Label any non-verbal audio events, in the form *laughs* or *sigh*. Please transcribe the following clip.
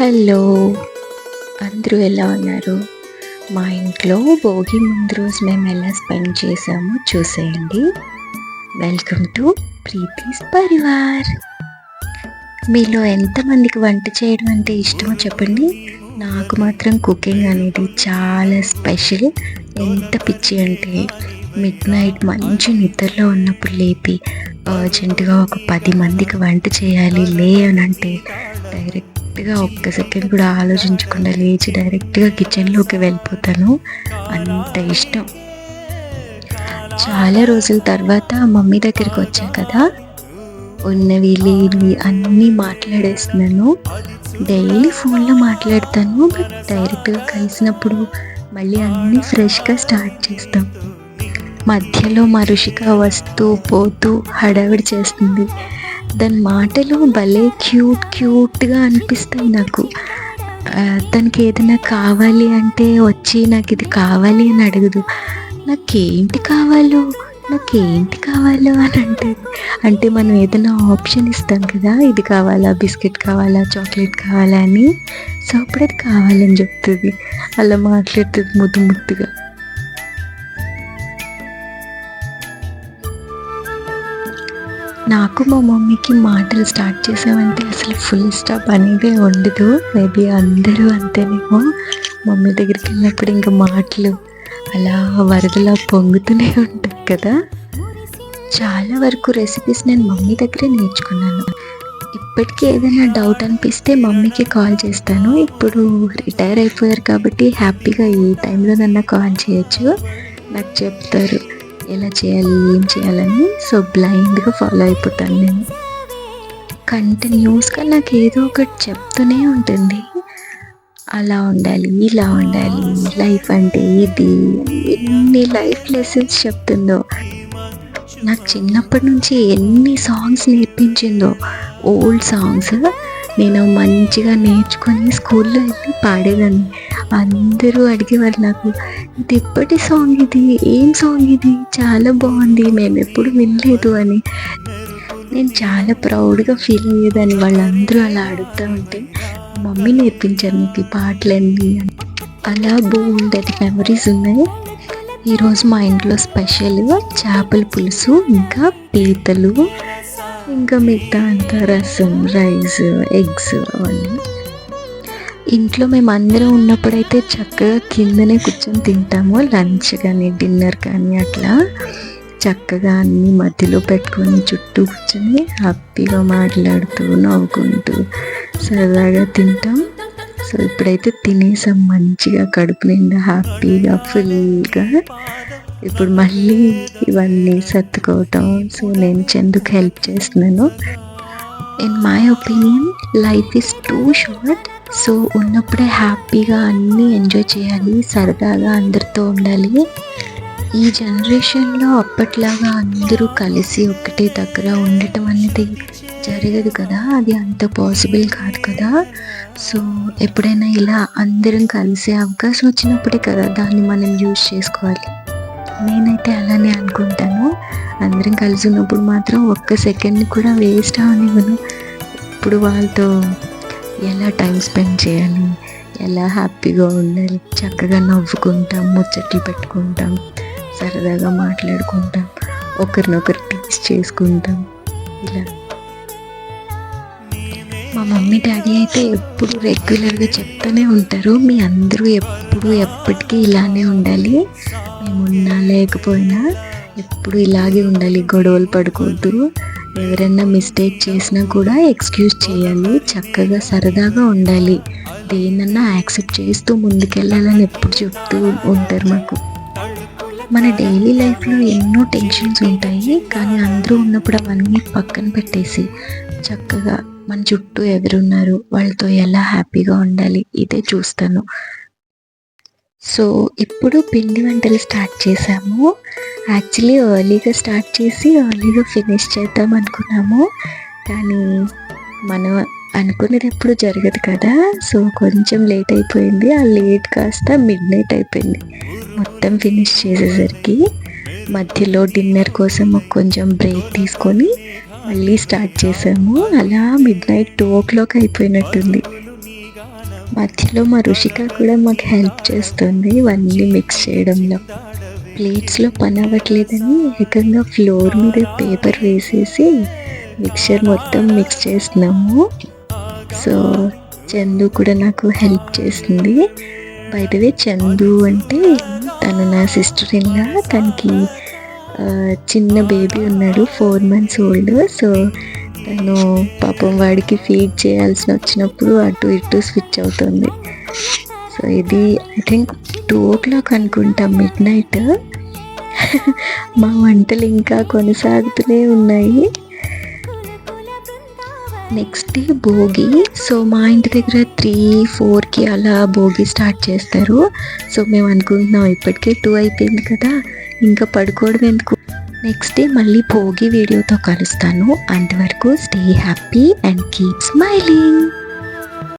Hello. అందరూ ఎలా ఉన్నారు? మా ఇంట్లో భోగి ముందు రోజు మేము ఎలా స్పెండ్ చేసామో చూసేయండి. Welcome to Preethi's Parivar. మీలో ఎంతమందికి వంట చేయడం అంటే ఇష్టమో చెప్పండి. నాకు మాత్రం కుకింగ్ అనేది చాలా స్పెషల్. ఎంత పిచ్చి అంటే మిడ్ నైట్ మంచి నిద్రలో ఉన్నప్పుడు లేపి అర్జెంటుగా ఒక పది మందికి వంట చేయాలి లే అని అంటే డైరెక్ట్ డైరెక్ట్గా ఒక్క సెకండ్ కూడా ఆలోచించకుండా లేచి డైరెక్ట్గా కిచెన్లోకి వెళ్ళిపోతాను. అంత ఇష్టం. చాలా రోజుల తర్వాత మమ్మీ దగ్గరికి వచ్చా కదా. ఉన్నవి లేనివి అన్నీ మాట్లాడేస్తున్నాను. డైలీ ఫోన్లో మాట్లాడతాను. బట్ డైరెక్ట్గా కలిసినప్పుడు మళ్ళీ అన్నీ ఫ్రెష్గా స్టార్ట్ చేస్తాం. మధ్యలో మా రుషిక వస్తూ పోతూ హడావిడి చేస్తుంది. దాని మాటలు భలే క్యూట్ క్యూట్గా అనిపిస్తాయి నాకు. తనకి ఏదైనా కావాలి అంటే వచ్చి నాకు ఇది కావాలి అని అడగదు. నాకేంటి కావాలో? నాకేంటి కావాలో అని అంటే అంటే మనం ఏదైనా ఆప్షన్ ఇస్తాం కదా ఇది కావాలా బిస్కెట్ కావాలా చాక్లెట్ కావాలా అని. సో అప్పుడు అది కావాలని చెప్తుంది. అలా మాట్లాడుతుంది ముద్దు ముద్దుగా. నాకు మా మమ్మీకి మాటలు స్టార్ట్ చేసామంటే అసలు ఫుల్ స్టాప్ అనేది ఉండదు. మేబీ అందరూ అంతేనేమో. మమ్మీ దగ్గరికి వెళ్ళినప్పుడు ఇంకా మాటలు అలా వరదలా పొంగుతూనే ఉంటాయి కదా. చాలా వరకు రెసిపీస్ నేను మమ్మీ దగ్గరే నేర్చుకున్నాను. ఇప్పటికీ ఏదైనా డౌట్ అనిపిస్తే మమ్మీకి కాల్ చేస్తాను. ఇప్పుడు రిటైర్ అయిపోయారు కాబట్టి హ్యాపీగా ఏ టైంలో నన్ను కాల్ చేయొచ్చు. నాకు చెప్తారు. ఎలా చేయాలి ఏం చేయాలని సో బ్లైండ్గా ఫాలో అయిపోతాను నేను. కంటిన్యూస్గా నాకు ఏదో ఒకటి చెప్తూనే ఉంటుంది. అలా ఉండాలి ఇలా ఉండాలి లైఫ్ అంటే ఇది ఎన్ని లైఫ్ లెసన్స్ చెప్తుందో. నాకు చిన్నప్పటి నుంచి ఎన్ని సాంగ్స్ నేర్పించిందో ఓల్డ్ సాంగ్స్ నేను మంచిగా నేర్చుకొని స్కూల్లో వెళ్ళి పాడేదాన్ని. అందరూ అడిగేవారు నాకు ఇది ఎప్పటి సాంగ్ ఇది? ఏం సాంగ్ ఇది? చాలా బాగుంది మేము ఎప్పుడు వినలేదు అని. నేను చాలా ప్రౌడ్గా ఫీల్ అయ్యేదాన్ని. వాళ్ళందరూ అలా అడుగుతూ ఉంటే మమ్మీ నేర్పించారు నీకు ఈ పాటలన్నీ అలా బాగుండేది మెమరీస్ ఉన్నాయి. ఈరోజు మా ఇంట్లో స్పెషల్ చేపల పులుసు ఇంకా పీతలు ఇంకా మిగతా అంతా రసం రైస్ ఎగ్స్ అవన్నీ. ఇంట్లో మేము అందరం ఉన్నప్పుడైతే చక్కగా కిందనే కూర్చొని తింటాము. లంచ్ కానీ డిన్నర్ కానీ అట్లా. చక్కగా అన్ని మధ్యలో పెట్టుకొని చుట్టూ కూర్చొని హ్యాపీగా మాట్లాడుతూ నవ్వుకుంటూ సరదాగా తింటాం. సో ఇప్పుడైతే తినేసాం. మంచిగా కడుపు నిండా హ్యాపీగా ఫుల్గా ఇప్పుడు మళ్ళీ ఇవన్నీ సర్దుకోవటం. సో నేను చెందుకు హెల్ప్ చేస్తున్నాను. In my opinion life is too short so ఉన్నప్పుడే హ్యాపీగా అన్నీ ఎంజాయ్ చేయాలి సరదాగా అందరితో ఉండాలి. ఈ జనరేషన్లో అప్పట్లాగా అందరూ కలిసి ఒకటే దగ్గర ఉండటం అనేది జరగదు కదా. అది అంత పాసిబుల్ కాదు కదా. సో ఎప్పుడైనా ఇలా అందరం కలిసే అవకాశం వచ్చినప్పుడే కదా దాన్ని మనం యూజ్ చేసుకోవాలి. నేనైతే అలానే అనుకుంటాను. అందరం కలిసి ఉన్నప్పుడు మాత్రం ఒక్క సెకండ్ కూడా వేస్ట్ అవనివ్వను. ఇప్పుడు వాళ్ళతో ఎలా టైం స్పెండ్ చేయాలి? ఎలా హ్యాపీగా ఉండాలి? చక్కగా నవ్వుకుంటాం ముచ్చట్లు పెట్టుకుంటాం సరదాగా మాట్లాడుకుంటాం ఒకరినొకరు టీచ్ చేసుకుంటాం. ఇలా. మా మమ్మీ డాడీ అయితే ఎప్పుడు రెగ్యులర్గా చెప్తూనే ఉంటారు. మీ అందరూ ఎప్పుడు ఎప్పటికీ ఇలానే ఉండాలి. మేమున్నా లేకపోయినా ఎప్పుడు ఇలాగే ఉండాలి. గొడవలు పడుకోవద్దు ఎవరైనా మిస్టేక్ చేసినా కూడా ఎక్స్క్యూజ్ చేయాలి. చక్కగా సరదాగా ఉండాలి. దేనన్నా యాక్సెప్ట్ చేస్తూ ముందుకెళ్ళాలని ఎప్పుడు చెప్తూ ఉంటారు మాకు. మన డైలీ లైఫ్లో ఎన్నో టెన్షన్స్ ఉంటాయి. కానీ అందరూ ఉన్నప్పుడు అవన్నీ పక్కన పెట్టేసి చక్కగా మన చుట్టూ ఎవరున్నారు వాళ్ళతో ఎలా హ్యాపీగా ఉండాలి ఇదే చూస్తాను. సో ఇప్పుడు పిండి వంటలు స్టార్ట్ చేసాము యాక్చువల్లీ ఎర్లీగా స్టార్ట్ చేసి ఎర్లీగా ఫినిష్ చేద్దాం అనుకున్నాము. కానీ మనం అనుకునేది ఎప్పుడు జరగదు కదా. సో కొంచెం లేట్ అయిపోయింది. ఆ లేట్ కాస్త మిడ్ నైట్ అయిపోయింది. మొత్తం ఫినిష్ చేసేసరికి. మధ్యలో డిన్నర్ కోసం కొంచెం బ్రేక్ తీసుకొని మళ్ళీ స్టార్ట్ చేసాము. అలా midnight two o'clock అయిపోయినట్టుంది. మధ్యలో మా రుషిక కూడా మాకు హెల్ప్ చేస్తుంది ఇవన్నీ మిక్స్ చేయడంలో. ప్లేట్స్లో పని అవ్వట్లేదని ఏకంగా ఫ్లోర్ మీద పేపర్ వేసేసి మిక్చర్ మొత్తం మిక్స్ చేస్తున్నాము. సో చందు కూడా నాకు హెల్ప్ చేస్తుంది. బయటవే చందు అంటే తను నా సిస్టర్ ఇన్లా తనకి చిన్న బేబీ ఉన్నాడు ఫోర్ మంత్స్ ఓల్డ్ సో తను పాపం వాడికి ఫీడ్ చేయాల్సిన వచ్చినప్పుడు అటు ఇటు స్విచ్ అవుతుంది. సో ఇది I think two o'clock అనుకుంటా మిడ్ నైట్ *laughs* మా వంటలు ఇంకా కొనసాగుతూనే ఉన్నాయి. Next day Bhogi. సో మా ఇంటి దగ్గర త్రీ ఫోర్కి అలా భోగి స్టార్ట్ చేస్తారు. సో మేము అనుకుంటున్నాం ఇప్పటికే టూ అయిపోయింది కదా. ఇంకా పడుకోవడం ఎందుకు? నెక్స్ట్ డే మళ్ళీ భోగి వీడియోతో కలుస్తాను. అంతవరకు stay happy and keep smiling